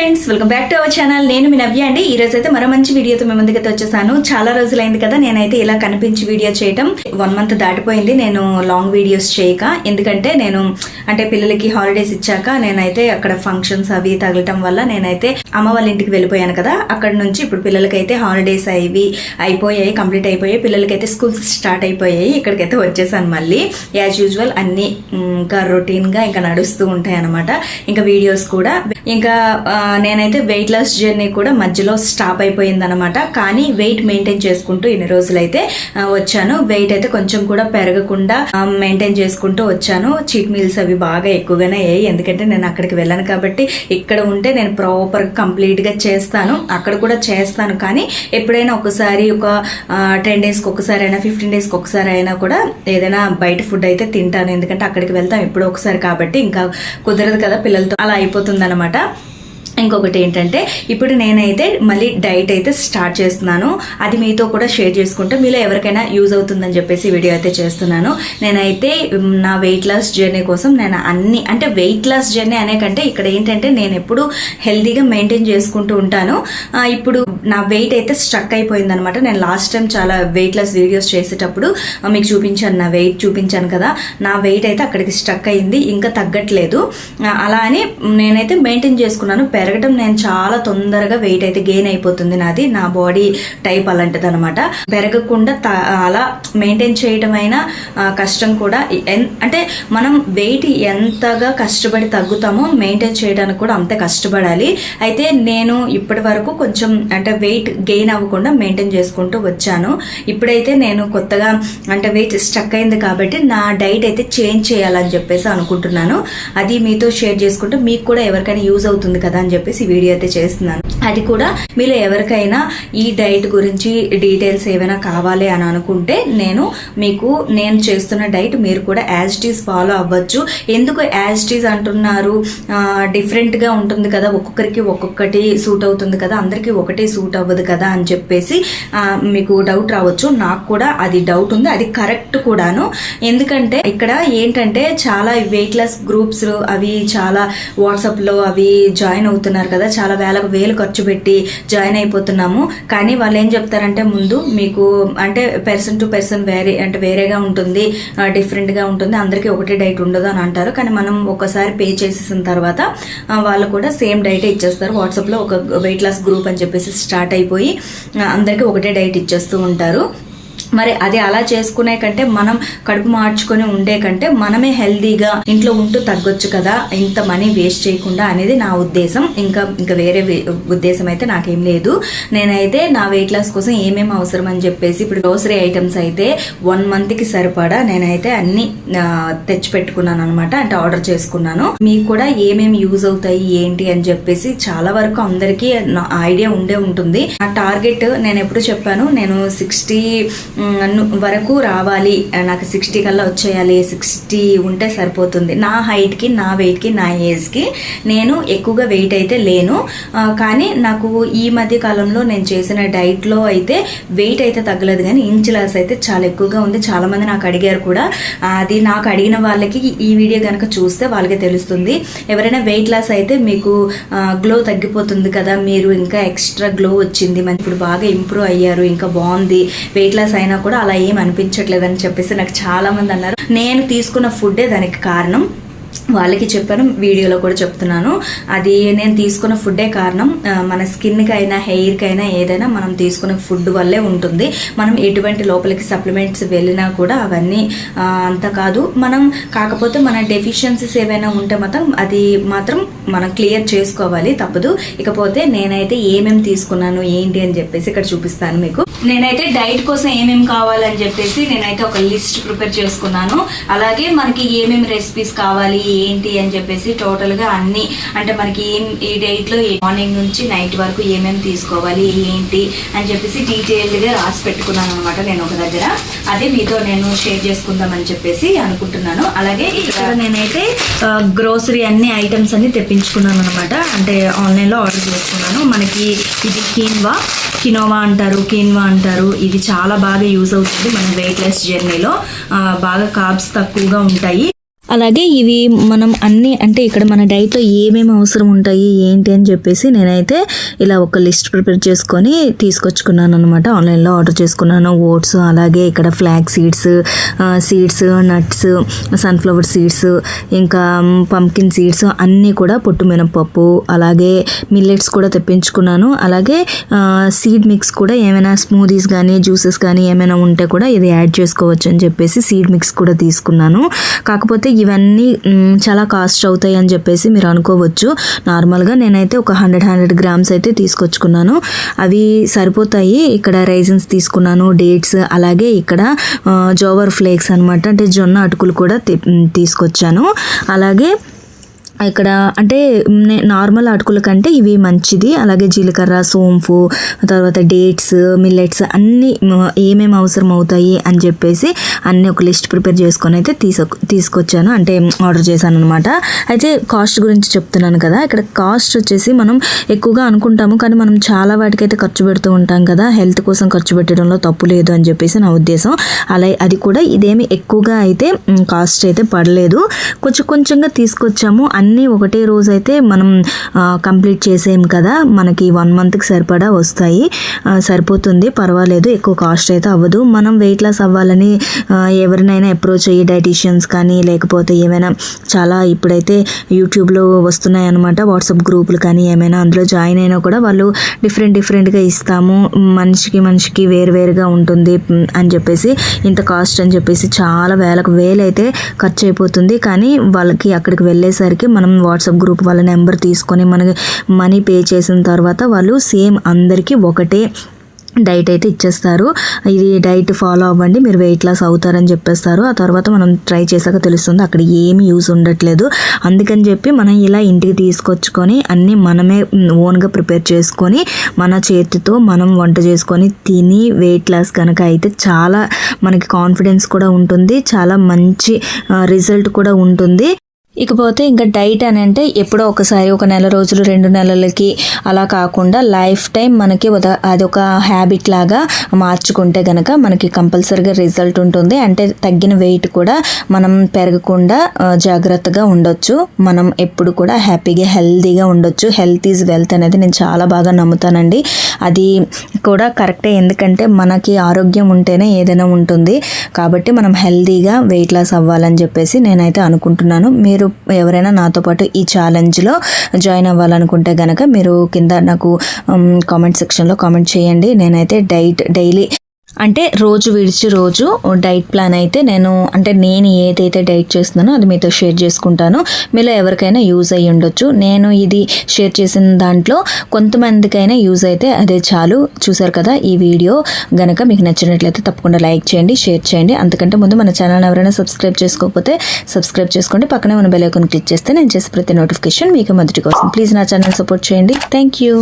Friends welcome back to our channel. నేను మీ నవ్య అండి. ఈ రోజు అయితే మరో మంచి వీడియోతో మీ ముందుకైతే వచ్చేసాను. చాలా రోజులైంది కదా నేనైతే ఇలా కనిపించి వీడియో చేయటం. వన్ మంత్ దాటిపోయింది నేను లాంగ్ వీడియోస్ చేయక. ఎందుకంటే నేను అంటే పిల్లలకి హాలిడేస్ ఇచ్చాక నేనైతే అక్కడ ఫంక్షన్స్ అవి తగలటం వల్ల నేనైతే అమ్మ వాళ్ళ ఇంటికి వెళ్ళిపోయాను కదా. అక్కడ నుంచి ఇప్పుడు పిల్లలకైతే హాలిడేస్ అవి అయిపోయాయి కంప్లీట్ అయిపోయాయి. పిల్లలకైతే స్కూల్స్ స్టార్ట్ అయిపోయాయి. ఇక్కడికైతే వచ్చేసాను మళ్ళీ. యాజ్ యూజువల్ అన్ని ఇంకా రొటీన్గా ఇంకా నడుస్తూ ఉంటాయి అనమాట ఇంకా వీడియోస్ కూడా. ఇంకా నేనైతే వెయిట్ లాస్ జర్నీ కూడా మధ్యలో స్టాప్ అయిపోయింది అనమాట కానీ వెయిట్ మెయింటైన్ చేసుకుంటూ ఇన్ని రోజులైతే వచ్చాను. వెయిట్ అయితే కొంచెం కూడా పెరగకుండా మెయింటైన్ చేసుకుంటూ వచ్చాను. చీట్ మీల్స్ అవి బాగా ఎక్కువగానే అయ్యాయి. ఎందుకంటే నేను అక్కడికి వెళ్ళాను కాబట్టి ఇక్కడ ఉంటే నేను ప్రాపర్ కంప్లీట్గా చేస్తాను. అక్కడ కూడా చేస్తాను. కానీ ఎప్పుడైనా ఒకసారి ఒక టెన్ డేస్కి ఒకసారి అయినా ఫిఫ్టీన్ డేస్కి ఒకసారి అయినా కూడా ఏదైనా బయట ఫుడ్ అయితే తింటాను. ఎందుకంటే అక్కడికి వెళ్తాం ఎప్పుడో ఒకసారి కాబట్టి ఇంకా కుదరదు కదా పిల్లలతో. అలా అయిపోతుంది అనమాట ఇంకొకటి ఏంటంటే ఇప్పుడు నేనైతే మళ్ళీ డైట్ అయితే స్టార్ట్ చేస్తున్నాను. అది మీతో కూడా షేర్ చేసుకుంటే మీలో ఎవరికైనా యూజ్ అవుతుందని చెప్పేసి వీడియో అయితే చేస్తున్నాను. నేనైతే నా వెయిట్ లాస్ జర్నీ కోసం నేను అన్ని అంటే వెయిట్ లాస్ జర్నీ అనే కంటే ఇక్కడ ఏంటంటే నేను ఎప్పుడు హెల్తీగా మెయింటైన్ చేసుకుంటూ ఉంటాను. ఇప్పుడు నా వెయిట్ అయితే స్ట్రక్ అయిపోయింది అనమాట నేను లాస్ట్ టైం చాలా వెయిట్ లాస్ వీడియోస్ చేసేటప్పుడు మీకు చూపించాను నా వెయిట్ చూపించాను కదా. నా వెయిట్ అయితే అక్కడికి స్ట్రక్ అయింది ఇంకా తగ్గట్లేదు. అలా అని నేనైతే మెయింటైన్ చేసుకున్నాను. పెరగడం నేను చాలా తొందరగా వెయిట్ అయితే గెయిన్ అయిపోతుంది నాది. నా బాడీ టైప్ అలాంటిది అనమాట పెరగకుండా త- అలా మెయింటైన్ చేయడం అయినా కష్టం కూడా ఎన్- అంటే మనం వెయిట్ ఎంతగా కష్టపడి తగ్గుతామో మెయింటైన్ చేయడానికి కూడా అంతే కష్టపడాలి. అయితే నేను ఇప్పటి వరకు కొంచెం అంటే వెయిట్ గెయిన్ అవ్వకుండా మెయింటైన్ చేసుకుంటూ వచ్చాను. ఇప్పుడైతే నేను కొత్తగా అంటే వెయిట్ స్టక్ అయింది కాబట్టి నా డైట్ అయితే చేంజ్ చేయాలని చెప్పేసి అనుకుంటున్నాను. అది మీతో షేర్ చేసుకుంటే మీకు కూడా ఎవరికైనా యూజ్ అవుతుంది కదా అని చెప్పేసి వీడియో అయితే చేస్తున్నాను. అది కూడా మీరు ఎవరికైనా ఈ డైట్ గురించి డీటెయిల్స్ ఏమైనా కావాలి అని అనుకుంటే నేను మీకు నేను చేస్తున్న డైట్ మీరు కూడా యాజ్ టీజ్ ఫాలో అవ్వచ్చు. ఎందుకు యాజ్ టీజ్ అంటున్నారు? డిఫరెంట్గా ఉంటుంది కదా ఒక్కొక్కరికి ఒక్కొక్కటి సూట్ అవుతుంది కదా అందరికీ ఒకటే సూట్ అవ్వదు కదా అని చెప్పేసి మీకు డౌట్ రావచ్చు. నాకు కూడా అది డౌట్ ఉంది అది కరెక్ట్ కూడాను. ఎందుకంటే ఇక్కడ ఏంటంటే చాలా వెయిట్ లెస్ గ్రూప్స్ అవి చాలా వాట్సాప్లో అవి జాయిన్ అవుతున్నారు కదా చాలా వేలకు వేలు ఖర్చు పెట్టి జాయిన్ అయిపోతున్నాము. కానీ వాళ్ళు ఏం చెప్తారంటే ముందు మీకు అంటే పర్సన్ టు పర్సన్ వేరే అంటే వేరేగా ఉంటుంది డిఫరెంట్గా ఉంటుంది అందరికీ ఒకటే డైట్ ఉండదు అని అంటారు. కానీ మనం ఒకసారి పే చేసేసిన తర్వాత వాళ్ళు కూడా సేమ్ డైట్ ఇచ్చేస్తారు. వాట్సాప్లో ఒక వెయిట్ లాస్ గ్రూప్ అని చెప్పేసి స్టార్ట్ అయిపోయి అందరికీ ఒకటే డైట్ ఇచ్చేస్తూ ఉంటారు. మరి అది అలా చేసుకునే కంటే మనం కడుపు మార్చుకొని ఉండే కంటే మనమే హెల్దీగా ఇంట్లో ఉంటూ తగ్గొచ్చు కదా ఇంత మనీ వేస్ట్ చేయకుండా అనేది నా ఉద్దేశం. ఇంకా ఇంకా వేరే ఉద్దేశం అయితే నాకేం లేదు. నేనైతే నా వెయిట్ లాస్ కోసం ఏమేమి అవసరం అని చెప్పేసి ఇప్పుడు గ్రోసరీ ఐటమ్స్ అయితే వన్ మంత్కి సరిపడా నేనైతే అన్ని తెచ్చిపెట్టుకున్నాను తెచ్చి పెట్టుకున్నాను అనమాట అంటే ఆర్డర్ చేసుకున్నాను. మీకు కూడా ఏమేమి యూజ్ అవుతాయి ఏంటి అని చెప్పేసి చాలా వరకు అందరికీ ఐడియా ఉండే ఉంటుంది. నా టార్గెట్ నేను ఎప్పుడు చెప్పాను నేను సిక్స్టీ వరకు రావాలి. నాకు సిక్స్టీ కల్లా వచ్చేయాలి. సిక్స్టీ ఉంటే సరిపోతుంది. నా హైట్కి నా వెయిట్కి నా ఏజ్కి నేను ఎక్కువగా వెయిట్ అయితే లేను. కానీ నాకు ఈ మధ్య కాలంలో నేను చేసిన డైట్లో అయితే వెయిట్ అయితే తగ్గలేదు. కానీ ఇంచ్ లాస్ అయితే చాలా ఎక్కువగా ఉంది. చాలామంది నాకు అడిగారు కూడా. అది నాకు అడిగిన వాళ్ళకి ఈ వీడియో కనుక చూస్తే వాళ్ళకి తెలుస్తుంది. ఎవరైనా వెయిట్ లాస్ అయితే మీకు గ్లో తగ్గిపోతుంది కదా. మీరు ఇంకా ఎక్స్ట్రా గ్లో వచ్చింది. మరి ఇప్పుడు బాగా ఇంప్రూవ్ అయ్యారు. ఇంకా బాగుంది. వెయిట్ లాస్ అయిన కూడా అలా ఏం అనిపించట్లేదు అని చెప్పేసి నాకు చాలా మంది అన్నారు. నేను తీసుకున్న ఫుడ్డే దానికి కారణం. వాళ్ళకి చెప్పాను వీడియోలో కూడా చెప్తున్నాను. అది నేను తీసుకున్న ఫుడ్డే కారణం మన స్కిన్కి అయినా హెయిర్కి అయినా ఏదైనా మనం తీసుకున్న ఫుడ్ వల్లే ఉంటుంది. మనం ఎటువంటి లోపలికి సప్లిమెంట్స్ వెళ్ళినా కూడా అవన్నీ అంత కాదు. మనం కాకపోతే మన డెఫిషియన్సీస్ ఏవైనా ఉంటే మాత్రం అది మాత్రం మనం క్లియర్ చేసుకోవాలి తప్పదు. ఇకపోతే నేనైతే ఏమేమి తీసుకున్నాను ఏంటి అని చెప్పేసి ఇక్కడ చూపిస్తాను మీకు. నేనైతే డైట్ కోసం ఏమేమి కావాలని చెప్పేసి నేనైతే ఒక లిస్ట్ ప్రిపేర్ చేసుకున్నాను. అలాగే మనకి ఏమేమి రెసిపీస్ కావాలి ఏంటి అని చెప్పేసి టోటల్గా అన్నీ అన్ని అంటే మనకి ఏం ఈ డేట్లో మార్నింగ్ నుంచి నైట్ వరకు ఏమేమి తీసుకోవాలి ఏంటి అని చెప్పేసి డీటెయిల్డ్గా రాసి పెట్టుకున్నాను అనమాట నేను ఒక దగ్గర. అదే మీతో నేను షేర్ చేసుకుందామని చెప్పేసి అనుకుంటున్నాను. అలాగే ఇక్కడ నేనైతే గ్రోసరీ అన్ని ఐటమ్స్ అన్ని తెప్పించుకున్నాను అనమాట అంటే ఆన్లైన్లో ఆర్డర్ చేసుకున్నాను. మనకి ఇది కీన్వా కినోవా అంటారు కీన్వా అంటారు. ఇది చాలా బాగా యూజ్ అవుతుంది మన వెయిట్ లెస్ జర్నీలో బాగా కాబ్స్ తక్కువగా ఉంటాయి. అలాగే ఇవి మనం అన్నీ అంటే ఇక్కడ మన డైట్లో ఏమేమి అవసరం ఉంటాయి ఏంటి అని చెప్పేసి నేనైతే ఇలా ఒక లిస్ట్ ప్రిపేర్ చేసుకొని తీసుకొచ్చుకున్నాను అనమాట ఆన్లైన్లో ఆర్డర్ చేసుకున్నాను. ఓట్స్ అలాగే ఇక్కడ flax seeds seeds nuts sunflower seeds ఇంకా పంకిన్ సీడ్స్ అన్నీ కూడా పొట్టు మినపప్పు అలాగే మిల్లెట్స్ కూడా తెప్పించుకున్నాను. అలాగే సీడ్ మిక్స్ కూడా ఏమైనా స్మూదీస్ కానీ జ్యూసెస్ కానీ ఏమైనా ఉంటే కూడా ఇది యాడ్ చేసుకోవచ్చు అని చెప్పేసి సీడ్ మిక్స్ కూడా తీసుకున్నాను. కాకపోతే ఇవన్నీ చాలా కాస్ట్ అవుతాయి అని చెప్పేసి మీరు అనుకోవచ్చు. నార్మల్గా నేనైతే ఒక హండ్రెడ్ హండ్రెడ్ గ్రామ్స్ అయితే తీసుకొచ్చుకున్నాను. అవి సరిపోతాయి. ఇక్కడ రైజన్స్ తీసుకున్నాను డేట్స్ అలాగే ఇక్కడ జోవర్ ఫ్లేక్స్ అనమాట అంటే జొన్న అటుకులు కూడా తీసుకొచ్చాను. అలాగే ఇక్కడ అంటే నార్మల్ అటుకుల కంటే ఇవి మంచిది. అలాగే జీలకర్ర సోంపు తర్వాత డేట్స్ మిల్లెట్స్ అన్నీ ఏమేమి అవసరం అవుతాయి అని చెప్పేసి అన్నీ ఒక లిస్ట్ ప్రిపేర్ చేసుకొని అయితే తీసు తీసుకొచ్చాను. అంటే ఆర్డర్ చేశాను అనమాట అయితే కాస్ట్ గురించి చెప్తున్నాను కదా. ఇక్కడ కాస్ట్ వచ్చేసి మనం ఎక్కువగా అనుకుంటాము. కానీ మనం చాలా వాటికైతే ఖర్చు పెడుతూ ఉంటాం కదా. హెల్త్ కోసం ఖర్చు పెట్టడంలో తప్పు లేదు అని చెప్పేసి నా ఉద్దేశం. అలా అది కూడా ఇదేమి ఎక్కువగా అయితే కాస్ట్ అయితే పడలేదు. కొంచెం కొంచెంగా తీసుకొచ్చాము. అన్ని అన్నీ ఒకటే రోజు అయితే మనం కంప్లీట్ చేసేం కదా. మనకి వన్ మంత్కి సరిపడా వస్తాయి. సరిపోతుంది. పర్వాలేదు. ఎక్కువ కాస్ట్ అయితే అవ్వదు. మనం వెయిట్ లాస్ అవ్వాలని ఎవరినైనా అప్రోచ్ అయ్యి డైటీషియన్స్ కానీ లేకపోతే ఏమైనా చాలా ఇప్పుడైతే యూట్యూబ్లో వస్తున్నాయి అనమాట వాట్సాప్ గ్రూపులు కానీ ఏమైనా అందులో జాయిన్ అయినా కూడా వాళ్ళు డిఫరెంట్ డిఫరెంట్గా ఇస్తాము. మనిషికి మనిషికి వేరువేరుగా ఉంటుంది అని చెప్పేసి ఇంత కాస్ట్ అని చెప్పేసి చాలా వేలకు వేలు అయితే ఖర్చు అయిపోతుంది. కానీ వాళ్ళకి అక్కడికి వెళ్ళేసరికి మనం వాట్సాప్ గ్రూప్ వాళ్ళ నెంబర్ తీసుకొని మనకి మనీ పే చేసిన తర్వాత వాళ్ళు సేమ్ అందరికీ ఒకటే డైట్ అయితే ఇచ్చేస్తారు. ఇది డైట్ ఫాలో అవ్వండి మీరు వెయిట్ లాస్ అవుతారని చెప్పేస్తారు. ఆ తర్వాత మనం ట్రై చేశాక తెలుస్తుంది అక్కడ ఏమి యూస్ ఉండట్లేదు. అందుకని చెప్పి మనం ఇలా ఇంటికి తీసుకొచ్చుకొని అన్నీ మనమే ఓన్గా ప్రిపేర్ చేసుకొని మన చేతితో మనం వంట చేసుకొని తిని వెయిట్ లాస్ కనుక అయితే చాలా మనకి కాన్ఫిడెన్స్ కూడా ఉంటుంది. చాలా మంచి రిజల్ట్ కూడా ఉంటుంది. ఇకపోతే ఇంకా డైట్ అని అంటే ఎప్పుడో ఒకసారి ఒక నెల రోజులు రెండు నెలలకి అలా కాకుండా లైఫ్ టైం మనకి అది అదొక హ్యాబిట్ లాగా మార్చుకుంటే గనక మనకి కంపల్సరీగా రిజల్ట్ ఉంటుంది. అంటే తగ్గిన వెయిట్ కూడా మనం పెరగకుండా జాగ్రత్తగా ఉండొచ్చు. మనం ఎప్పుడు కూడా హ్యాపీగా హెల్తీగా ఉండొచ్చు. హెల్త్ ఈజ్ వెల్త్ అనేది నేను చాలా బాగా నమ్ముతానండి. అది కూడా కరెక్టే. ఎందుకంటే మనకి ఆరోగ్యం ఉంటేనే ఏదైనా ఉంటుంది. కాబట్టి మనం హెల్తీగా వెయిట్ లాస్ అవ్వాలని చెప్పేసి నేనైతే అనుకుంటున్నాను. మీరు ఎవరైనా నాతో పాటు ఈ ఛాలెంజ్లో జాయిన్ అవ్వాలనుకుంటే కనుక మీరు కింద నాకు కామెంట్ సెక్షన్లో కామెంట్ చేయండి. నేనైతే డైట్ డైలీ అంటే రోజు విడిచి రోజు డైట్ ప్లాన్ అయితే నేను అంటే నేను ఏదైతే డైట్ చేస్తున్నానో అది మీతో షేర్ చేసుకుంటాను. మీలో ఎవరికైనా యూజ్ అయ్యి ఉండొచ్చు. నేను ఇది షేర్ చేసిన దాంట్లో కొంతమందికైనా యూజ్ అయితే అదే చాలు. చూసారు కదా ఈ వీడియో. గనక మీకు నచ్చినట్లయితే తప్పకుండా లైక్ చేయండి షేర్ చేయండి. అంతకంటే ముందు మన ఛానల్ ఎవరైనా సబ్స్క్రైబ్ చేసుకోకపోతే సబ్స్క్రైబ్ చేసుకోండి. పక్కనే ఉన్న బెల్ ఐకాన్ క్లిక్ చేస్తే నేను చేసే ప్రతి నోటిఫికేషన్ మీకు మొదటి కోసం ప్లీజ్ నా ఛానల్ సపోర్ట్ చేయండి. Thank you